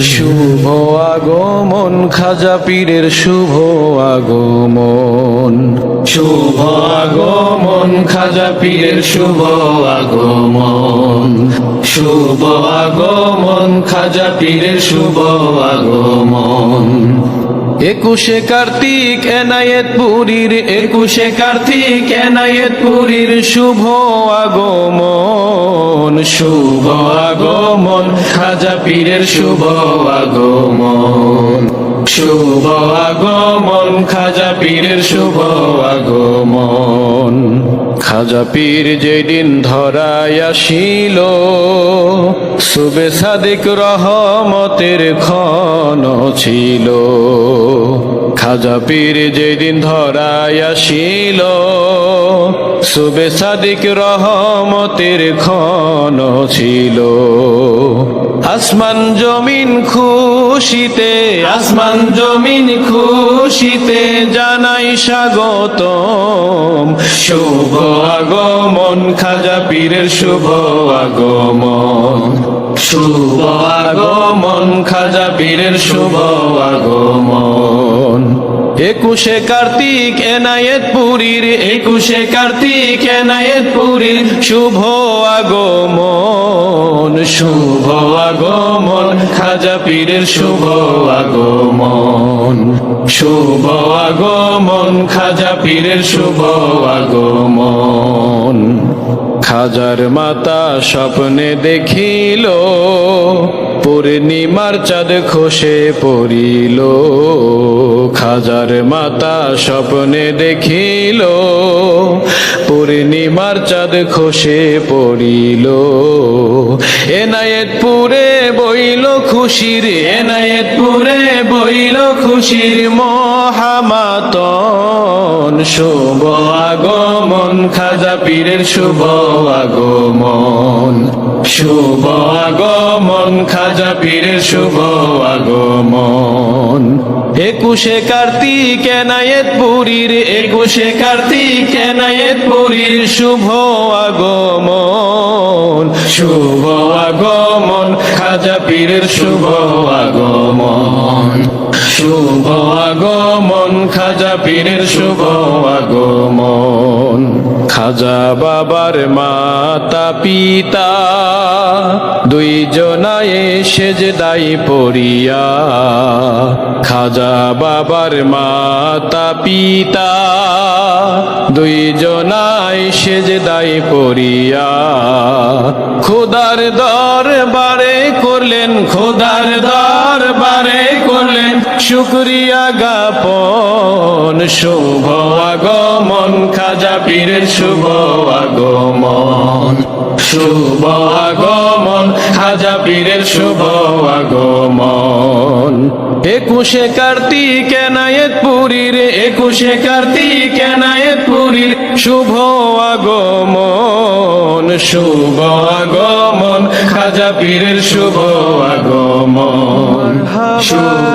শুভ আগমন, খাজা পীরের শুভ আগমন। শুভ আগমন, খাজা পীরের শুভ আগমন। শুভ আগমন, খাজা পীরের শুভ আগমন। একুশে কার্তিক এনায়েত পুরীর একুশে কার্তিক এনায়েত পুরীর শুভ আগমন শুভ আগমন, খাজা পীরের শুভ আগমন শুভ আগমন, খাজা পীরের শুভ আগমন। খাজা পীর যেদিন ধরায় আসিল সুবে সাদিক রহমতের ক্ষণ ছিল। খাজা পীর যেদিন ধরায় আসিল সুবে সাদিক রহমতের খন ছিল। আসমান জমিন খুশিতে, আসমান জমিন খুশিতে জানাই স্বাগতম। শুভ আগমন, খাজা পীরের শুভ আগমন। শুভ আগমন খাজা পীরের শুভ আগমন। একুশে কার্তিক, এনায়েত পুরীর, একুশে কার্তিক, এনায়েত পুরীর শুভ আগমন। শুভ আগমন, খাজা পীরের শুভ আগমন। শুভ আগমন, খাজা পীরের শুভ আগমন। খাজার মাতা স্বপ্নে দেখিল, পূর্ণিমার চাঁদ খসে পড়িল। খাজার মাতা স্বপ্নে দেখিল, পূর্ণিমার চাঁদ খসে পড়িল। এনায়েতপুরে বইল খুশির এনায়েতপুরে বইল খুশির মহামাতন শুভ আগমন, খাজা পীরের শুভ আগমন। শুভ আগমন, খাজা পীরের শুভ আগমন। একুশে কার্তিক এনায়েত পুরীর একুশে কার্তিক এনায়েত পুরীর শুভ আগমন। শুভ আগমন, খাজা পীরের শুভ আগমন। শুভ আগমন খাজা পীরের শুভ আগমন। খাজা বাবার মাতা, পিতা দুই জনায় সেজ দাই পড়িয়া। খাজা বাবার মাতা, পিতা দুই জনায় সেজ দাই পড়িয়া। খোদার দরবারে করলেন, খোদার দরবারে করলেন। শুক্রিয়া জ্ঞাপন, শুভ আগমন, খাজা পীরের শুভ আগমন শুভ আগমন, খাজা পীরের শুভ আগমন। একুশে কার্তিক এনায়েত পুরীর, একুশে কার্তিক এনায়েত পুরীর শুভ আগমন। শুভ আগমন খাজা পীরের শুভ আগমন। শুভ